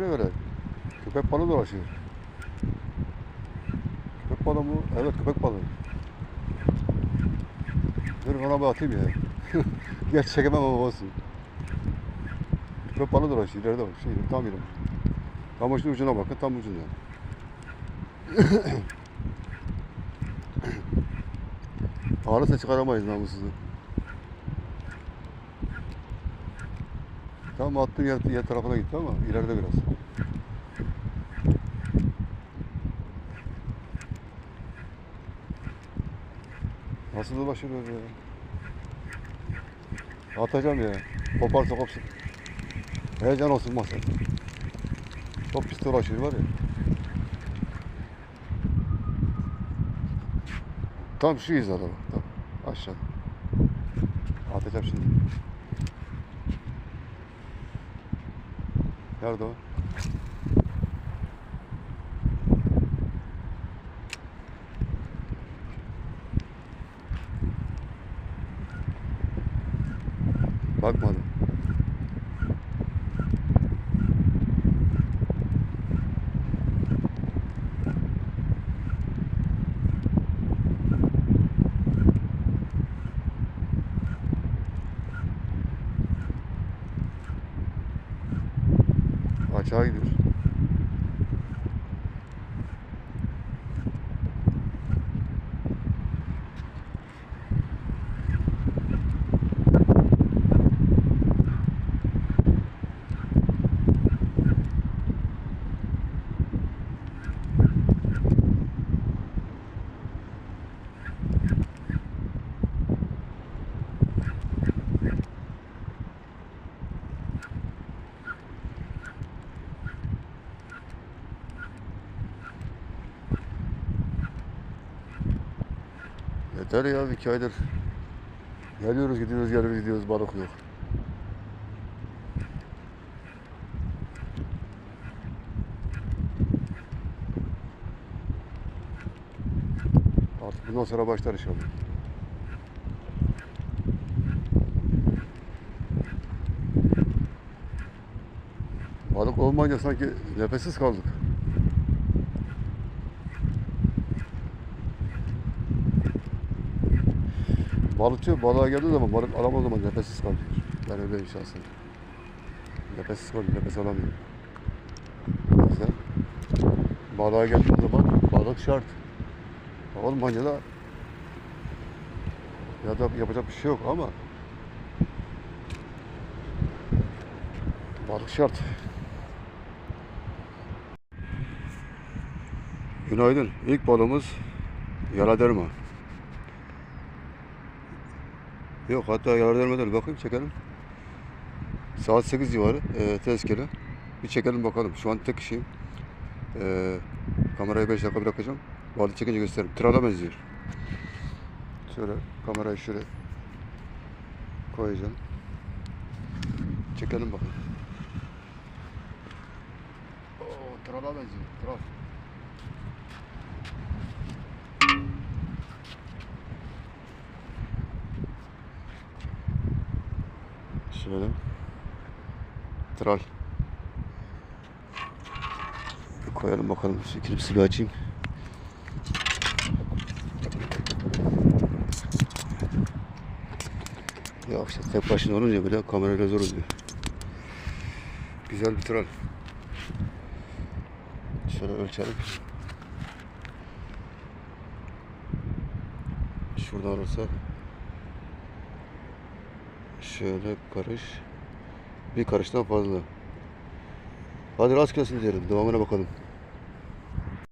ne öyle? Köpek balığı dolaşıyor. Köpek balığı mı? Evet köpek balığı. Dur ona bir atayım ya. Gerçi çekemem ama olsun. Köpek balığı dolaşıyor. İleride bak. Şey, tam yerim. Tam ucuna ucuna bakın. Tam ucunda. Ağrısa çıkaramayız namussuzu. Tam attığım yer, yer tarafına gitti ama ileride biraz. Nasıl dolaşıyor öyle ya? Atacağım ya. Koparsa kopsun. Heyecan olsun masa. Çok pis dolaşıyor var ya. Tam şu hizada bak. Tam aşağıda. Atacağım şimdi. Nerede o? Bakmadım. Açığa gidiyor. Yeter ya iki aydır. Geliyoruz gidiyoruz geliyoruz gidiyoruz balık yok. Artık bundan sonra başlar inşallah. Balık olmayınca sanki nefessiz kaldık. Balıkçı balığa geldiği zaman balık alamadığı zaman nefessiz kalıyor. Ben öyleyim şahsen. Nefessiz kalıyor, nefes alamıyor. O yüzden balığa geldiği zaman balık şart. Olmayınca da ya da yapacak bir şey yok ama balık şart. Günaydın. İlk balığımız yaladerma. Yok hatta yarar vermeden bakayım çekelim. Saat 8 civarı e, tezkere. Bir çekelim bakalım. Şu an tek kişiyim. E, kamerayı 5 dakika bırakacağım. Balık çekince gösteririm. Trala benziyor. Şöyle kamerayı şöyle koyacağım. Çekelim bakalım. Oo, trala benziyor. Tral. Şöyle. Tral. Bir koyalım bakalım. Şu klipsi bir açayım. Ya işte tek başına olunca böyle kamerayla zor oluyor. Güzel bir tral. Şöyle ölçelim. Şurada olursa Şöyle karış. Bir karıştan fazla. Hadi rast gelsin diyelim. Devamına bakalım.